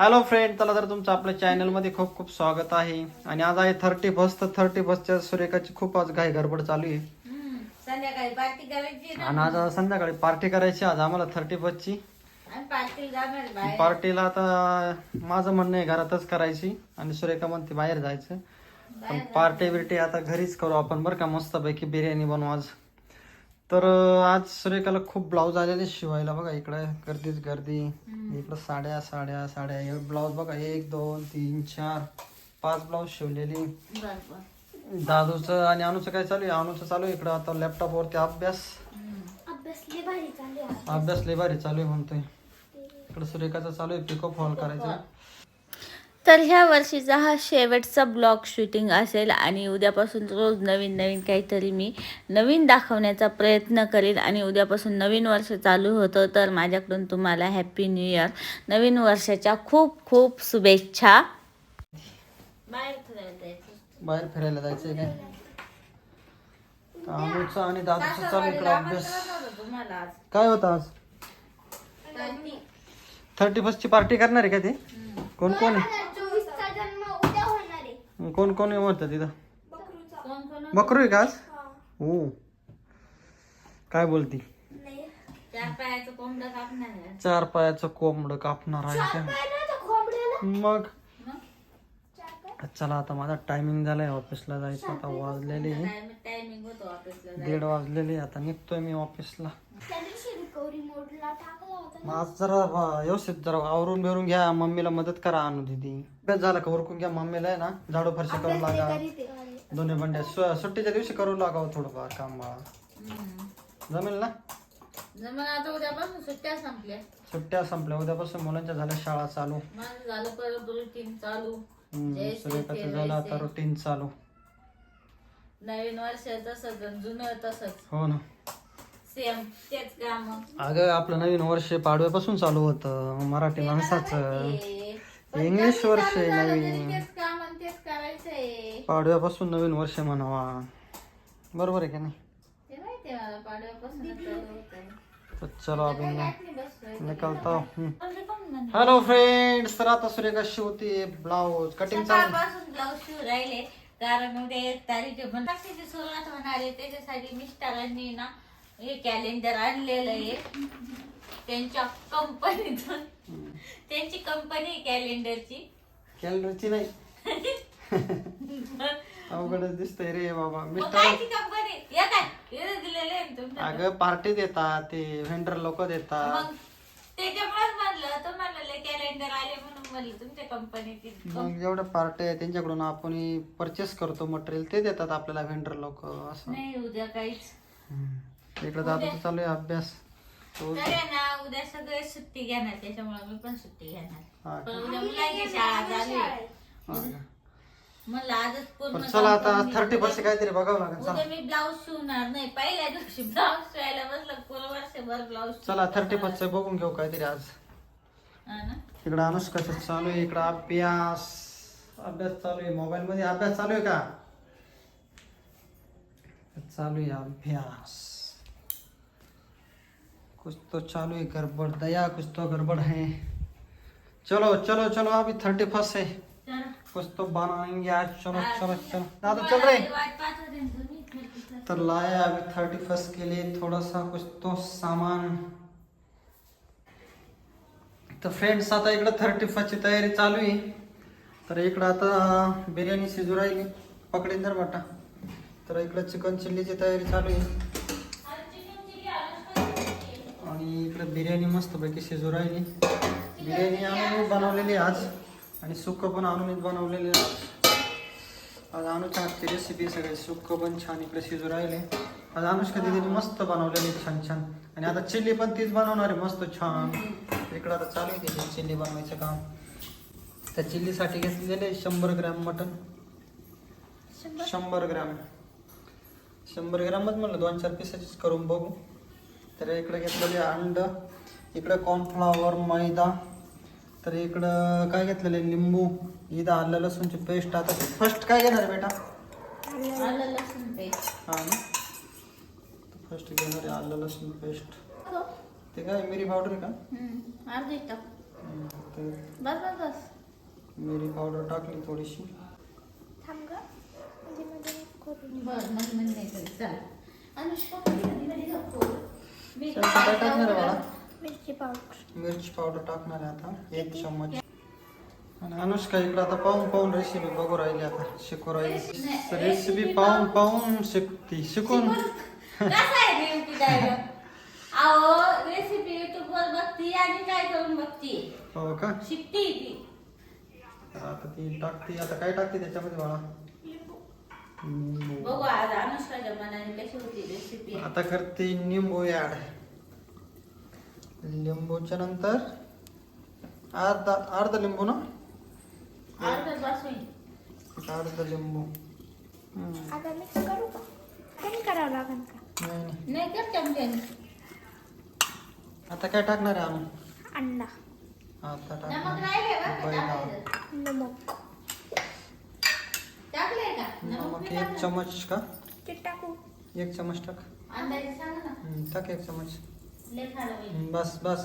Hello friend चला तर तुमचं आपल्या चॅनलमध्ये खूप खूप स्वागत आहे. आणि आज आहे थर्टी फर्स्ट तर थर्टी फर्स्टच्या सुरेखाची खूप आज घाई गडबड चालू आहे. संध्याकाळी पार्टी करायची ना. आणि आज संध्याकाळी पार्टी करायची आज आम्हाला थर्टी फर्स्टची आणि पार्टी जाणार बाहेर. पार्टीला आता माझं म्हणणं आहे घरातच करायची. आणि सुरेखा म्हणते बाहेर जायचं. पण पार्टी बिर्टी आता घरीच करू आपण बरं का मस्तपैकी बिर्याणी बनवू आज. तर आज सुरेखाला खूप ब्लाऊज आलेले शिवायला. बघा इकडे गर्दीच गर्दी. इकडं साड्या साड्या साड्या. हे ब्लाऊज बघा एक दोन तीन चार पाच ब्लाऊज शिवलेली. दादूचं आणि अनुचं काय चालू आहे? अनुचं चालू आहे इकडं. आता लॅपटॉपवरती अभ्यास. अभ्यास लय भारी चालू आहे. म्हणतोय. इकडं सुरेखाचं चालू आहे पिको फॉल करायचं. तर ह्या वर्षीचा हा शेवटचा ब्लॉग शूटिंग असेल आणि उद्यापासून रोज नवीन नवीन काहीतरी मी नवीन दाखवण्याचा प्रयत्न करेल आणि उद्यापासून नवीन वर्ष चालू होतं तर माझ्याकडून तुम्हाला हॅप्पी न्यू इयर नवीन वर्षाच्या खूप खूप शुभेच्छा. बाहेर फिरायला जायचं बाहेर फिरायला जायचंय काय? अनुचं आणि दादूचं चालू इकडं अभ्यास. काय होतं आज? थर्टी फर्स्टची पार्टी करणार आहे का ते? कोण कोण आहे? कोण कोण म्हणतं तिथं? बकरूचा. कोण कोण बकरू आहे का आज? हा. काय बोलती? नाही. चार पायाचं कोंबडं कापणार आहे. चार पायाचं कोंबड कापणार आहे चार का? मग? चला आता माझा टायमिंग झालाय ऑफिसला जायचं आता वाजलेले टायमिंग टायमिंग होतो ऑफिसला दीड वाजलेले आता निघतोय मी ऑफिसला. टाकला होता मग आज जरा वा- व्यवस्थित जरा आवरून बिरून घ्या. मम्मीला मदत करा आणू दिदी. अभ्यास झाला का? उरकून घ्या. मम्मीला आहे ना झाडू फरशी करू लागा. दोन्ही बंड्या सु- सुट्टीच्या दिवशी करू लागावं थोडंफार काम बाळा. जमेल ना? जमलं आता उद्यापासून सुट्ट्या संपल्या. सुट्ट्या संपल्या. उद्यापासून मुलांच्या झाल्या शाळा चालू. माझं झालं परत रुटीन चालू. हम्म, जय श्री सुरेखाचं झालं आता. रुटीन चालू. नवीन वर्ष तसंच आणि जुनं तसंच. हो ना. सेम तेच काम अगं आपलं नवीन वर्ष पाडव्यापासून चालू होतं. मराठी माणसाचं. इंग्लिश वर्ष आहे नवीन. तेच काम आणि तेच करायचंय. पाडव्यापासून नवीन वर्ष म्हणावा. बरोबर आहे का नाही? ते माहितीये मला पाडव्यापासून चालू होतंय. तर चलो आपण नाही. निकलता. हॅलो फ्रेंड्स तर आता सुरेखा शिवते ब्लाऊज कटिंग चालू. सकाळपासून ब्लाऊज शिव राहिले. कारण उद्या एक तारीख आहे. पण सुरुवात होणार आहे. त्याच्यासाठी मिस्टरांनी ना हे कॅलेंडर आणलेलं आहे. त्यांच्या कंपनीतून त्यांची कंपनी कॅलेंडरची कॅलरीची नाही. अवघडच दिसतंय रे बाबा. मग मिस्टर काय ती कंपनी या काय? इथं दिलेलं आहे ना तुमच्या अगं पार्टी देतात ते व्हेंडर लोक देतात. मग त्याच्यामुळेच म्हणलं तो म्हणलं कॅलेंडर आले म्हणून म्हणलं तुमच्या कंपनीची मग जेवढ्या पार्टी आहे त्यांच्याकडून आपण परचेस करतो मटेरियल ते देतात आपल्याला व्हेंडर लोक असं. नाही उद्या काहीच. हम्म. इकडे दादाचा चालू आहे अभ्यास. तो तर आहे ना उद्या सगळे सुट्टी घेणार त्याच्यामुळे मी पण सुट्टी घेणार. हा. पण उद्या मुलांची शाळा चालू आहे. हा. का? म्हणलं आजच पूर्ण बरं, चला आता करून थर्टी घेऊ. पर्सेंट काहीतरी बघावं लागेल चला. उद्या मी ब्लाऊज शिवणार नाही. पहिल्या दिवशी ब्लाऊज शिवायला बसलं पूर्ण वर्षभर ब्लाऊज चला थर्टी पर्सेंट बघून घेऊ काहीतरी आज. ना? इकडं अनुष्काचं चालू आहे इकडं अभ्यास. अभ्यास चालू आहे मोबाईल मध्ये अभ्यास चालू आहे का? चालू आहे अभ्यास. कुछ तो चालू है गड़बड़ दया कुछ तो गड़बड़ है। चलो चलो चलो अभी थर्टी फ़र्स्ट है कुछ तो बनाएँगे आज। चलो चलो चलो। दादा चल रहे. तो लाया अभी थर्टी फ़र्स्ट के लिए थोड़ा सा कुछ तो सामान। तर फ्रेंड्स आता इकडं थर्टी फ़र्स्ट फर्स्टची तयारी चालू आहे तर इकडं आता बिर्याणी शिजू राहिली पकडीन तर वाटा। तर इकडं चिकन चिल्लीची तयारी चालू आहे आणि इकडं बिर्याणी मस्तपैकी शिजू राहिली. बिर्याणी आणून बनवलेली आज आणि सुक्क पण आणून बनवलेली आज. अनुच्या हातची रेसिपी सगळे. सुक्क पण छान इकडे शिजू राहिले. आज अनुष्का दिदीने मस्त बनवलेली छान छान. आणि आता चिल्ली पण तीच बनवणार आहे मस्त छान. इकडं आता चालू आहे तिथे चिल्ली बनवायचं काम. त्या चिल्लीसाठी घेतलेले शंभर ग्रॅम मटन शंभर? ग्रॅम. शंभर ग्रॅमच म्हणलं दोन चार पिसाचीच करून बघू. तर इकडे घेतलेले अंड इकडे कॉर्नफ्लॉवर मैदा तर इकडं काय घेतलेलं आहे लिंबू इथं आलं लसूणची पेस्ट आता फर्स्ट काय घेणार आहे बेटा आलं लसूण पेस्ट हां ना फर्स्ट घेणार आहे आलं लसूण पेस्ट ते काय मिरी पावडर आहे का हम्म, अर्धी टाक तर बस बस बस मिरी पावडर टाकली थोडीशी थांब ग म्हणजे मध्ये करून बर अनुष्का चल, काय टाकणार आहे बाळा. मिरची पावडर. मिरची पावडर टाकणार आहे आता एक चम्मच. आणि अनुष्का इकडे आता पाहून पाहून रेसिपी बघू राहिली आता शिकू राहिली. रेसिपी पाहून पाहून. शिकती शिकून. कसं आहे रे युट्यूब डायलॉग अहो रेसिपी युट्यूब वर बघती आणि काय करून बघती? हो का? शिकती ती. तर आता ती टाकते आता काय टाकते त्याच्यामध्ये बाळा. बघू आज अनुष्काच्या मनाने कशी होती रेसिपी आता करते निंबू ऍड लिंबूच्या नंतर अर्धा अर्धा लिंबू ना? अर्धा लिंबू. हम्म. आता मिक्स करू का? कमी करावं लागेल का? नाही नाही. नाही कर चमच्याने आता काय टाकणार आहे आम्ही अंडा आता नमक टाकणार राहिले बघ बैला. टाकायचं. नमक. टाकलंय का? नमक नमक नाही एक टाकलं? चमच का? ते टाकू. एक चमच टाक. अंदाजे सांग ना. हम्म, टाक एक चमच बस बस.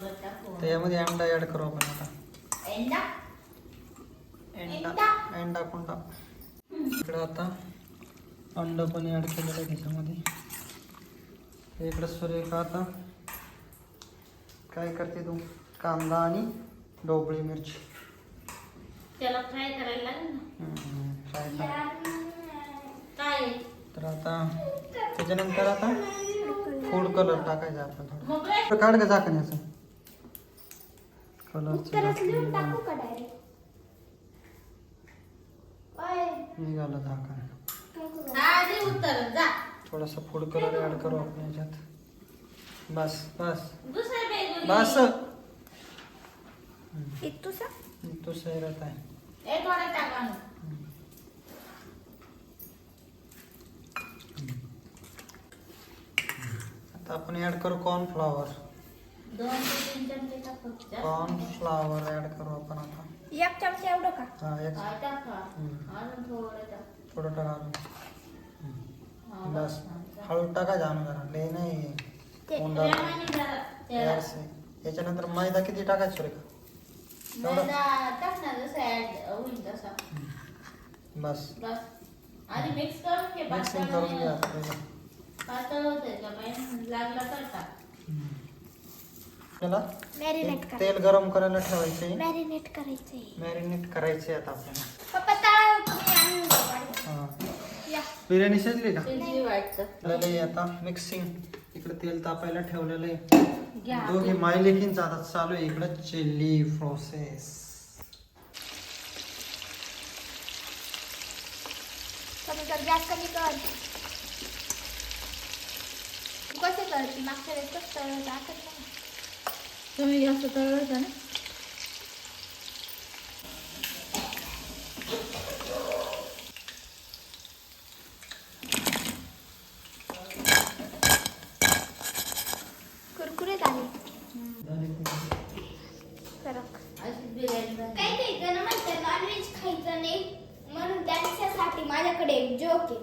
त्याच्यामध्ये अंडा ऍड करू आपण आता. एंडा? अंडा अंडा? कोणता इकडं आता अंड पण ऍड केलेलं आहे त्याच्यामध्ये. इकडं सुरेखा आता? काय करते तू? कांदा आणि ढोबळी मिरची. त्याला फ्राय करायला फ्राय? तर आता त्याच्यानंतर आता फूड कलर टाकायचा आपण थोडं. काढ का झाकण याचं उत्तरच लिहून कलरचं टाकू का डायरेक्ट निघालं झाकण. हा, थोडासा फूड कलर ऍड करू आपण याच्यात. बस बस. बस. एक तुझा तो सैरत आहे. ए, थोडं टाका ना. आता आपण ऍड करू कॉर्नफ्लॉवर दोन ते तीन चमचे टाकू. जास्त नाही. कॉर्नफ्लॉवर ऍड करू आपण आता एक चमचा एवढं का हा एक हा, टाका. हम्म. अजून थोडं टाक. थोडं टाका अजून. हा, बस बस. हळू टाकायचं आणून जरा लय नाही ते कोंडा प्रेमाने जरा त्याला तयारच याच्यानंतर मैदा किती टाकायचं सुरेखा एवढं? मैदा टाक ना जसं ऍड होईल तसा बस बस आधी मिक्स करून घे मिक्सिंग पातळ करून घ्या नाही- पहिलं. पातळ होते का पाहिजे लागला तर टाक आपल्याला मॅरिनेट एक करा. तेल गरम करायला ठेवायचे. मॅरिनेट करायचंय मॅरिनेट करायचे आता आपल्याला. पप्पा तळा तुम्ही आणून द्या गाडी. हा. या. बिर्याणी शिजली का? शिजली वाटतं. आपल्याला हे आता मिक्सिंग इकडे तेल तापायला ठेवलेलं आहे. घ्या. दोघे मायलेकींचा आता चालू आहे इकडं चिल्ली प्रोसेस कमी कर गॅस कमी कर. कसे करते मागच्या वेळेस कसं तळलं आठवत नाही. तुम्ही जास्त तळलं ना? कुरकुरीत आले. सरक अशी बिर्याणी बनते. काही काही जण म्हणतात नॉनव्हेज खायचं नाही. म्हणून त्यांच्यासाठी माझ्याकडे एक जोक आहे.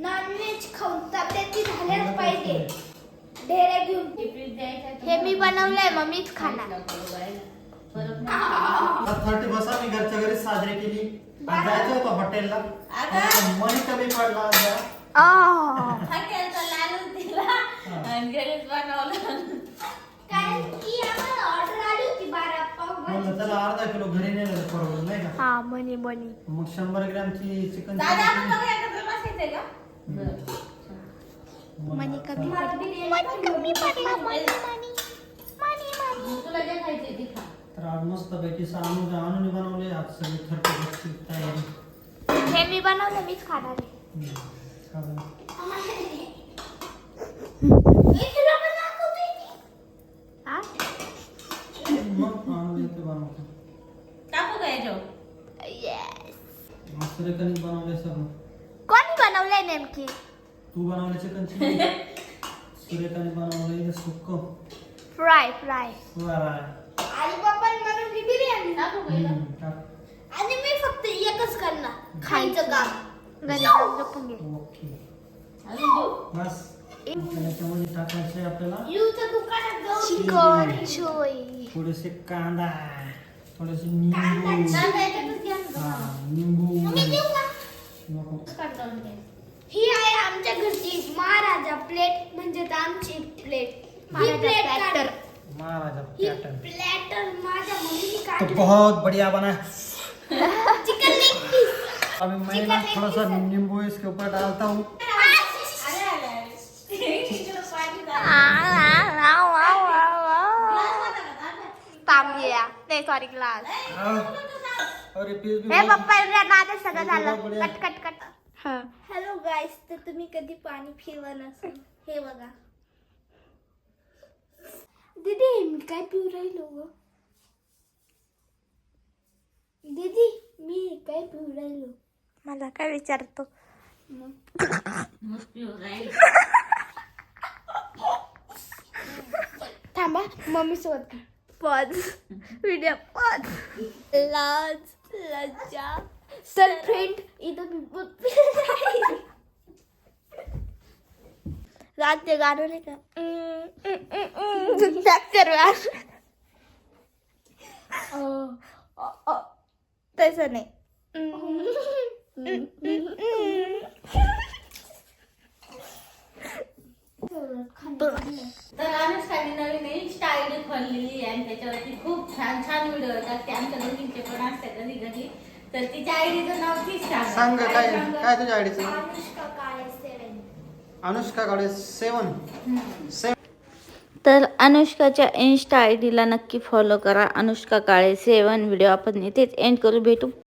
नॉनव्हेज खाऊन तब्येती झाल्याच पाहिजे. ढेरे घेऊन. हे मी बनवलंय मग मीच खाणार. थर्टी बस आम्ही घरच्या घरी साजरी केली. जायचं होतं हॉटेलला. मनी कमी पडला. हा केलता लालच दिला आणि घरीच बनवलं. कारण की आम्हाला ऑर्डर आली होती बारा पाव म्हणलं त्याला अर्धा किलो घरी नेलं परवडलं नाही का? हा मनी मनी मग शंभर ग्रॅमची चिकन दादा आपण दोघं एकत्र बसायचंय का? मनी कमी मनी कमी पडला. मनी मनी मनी मनी मग तुला जे खायचंय ते खा. तर आज मस्त पैकी आणून आणून बनवले. आज सगळे थर्टी बसची तयारी. हे मी बनवलं मीच खाणार आहे. हा? टाकू का याच्यावर. Yes. मग सुरेखाने बनवले सगळं. कोणी बनवलंय नेमकी? तू बनवले चिकन सुरेखाने बनवले सुक्क. फ्राय फ्राय वाराय. आणि पप्पाने बनवली बिर्याणी. टाकू का याला? हम्म, टाक. आणि मी फक्त एकच करणार. खायचं काम ओके. बस. आता याच्यामध्ये टाकायचं आपल्याला. चिकन. चोई थोडेसे कांदा थोडेसे निंबू. ना. निंबू. ही आहे आमच्या घरची महाराजा प्लेट म्हणजे आमची प्लेट ही प्लेट काढ महाराजा ही पॅटर्न प्लेटर माझ्या मम्मीने तो काढली बहुत बढ़िया बना है। चिकन लेग पीस अभी मैं ना थोड़ा सा नींबू इसके ऊपर डालता हूँ। सॉरी ग्लास और ये पीस भी हे पप्पा माझं सगळं झालं बढिया. Cut cut cut hello guys तर तुम्ही कधी पाणी पिलं नसेल? हे बघा. दीदी मी काय पिऊ राहिलो ग? दीदी मी काय पिऊ राहिलो? मला काय विचारतो? हो थांबा मम्मी सोबत का पॉज व्हिडिओ पॉज लाज लज्जा सर फ्रेंड इथं मी रात ते गाणं नाही का? डॉक्टर तसं नाही. तर अनुष्काने नवीन इन्स्टा आयडी खोललेली आहे आणि त्याच्यावरती खूप छान छान व्हिडिओ येतात. ते आमच्या दोघींचे पण असतात कधी कधी तर तिच्या आयडीचं नाव तीच सांगा. काय? काय तुझ्या आयडीचं अनुष्का काळे सेवन. अनुष्का काळे. सेवन. तर अनुष्काच्या इन्स्टा आय डीला नक्की फॉलो करा. अनुष्का काळे सेवन. व्हिडिओ आपण इथेच एंड करू. भेटू.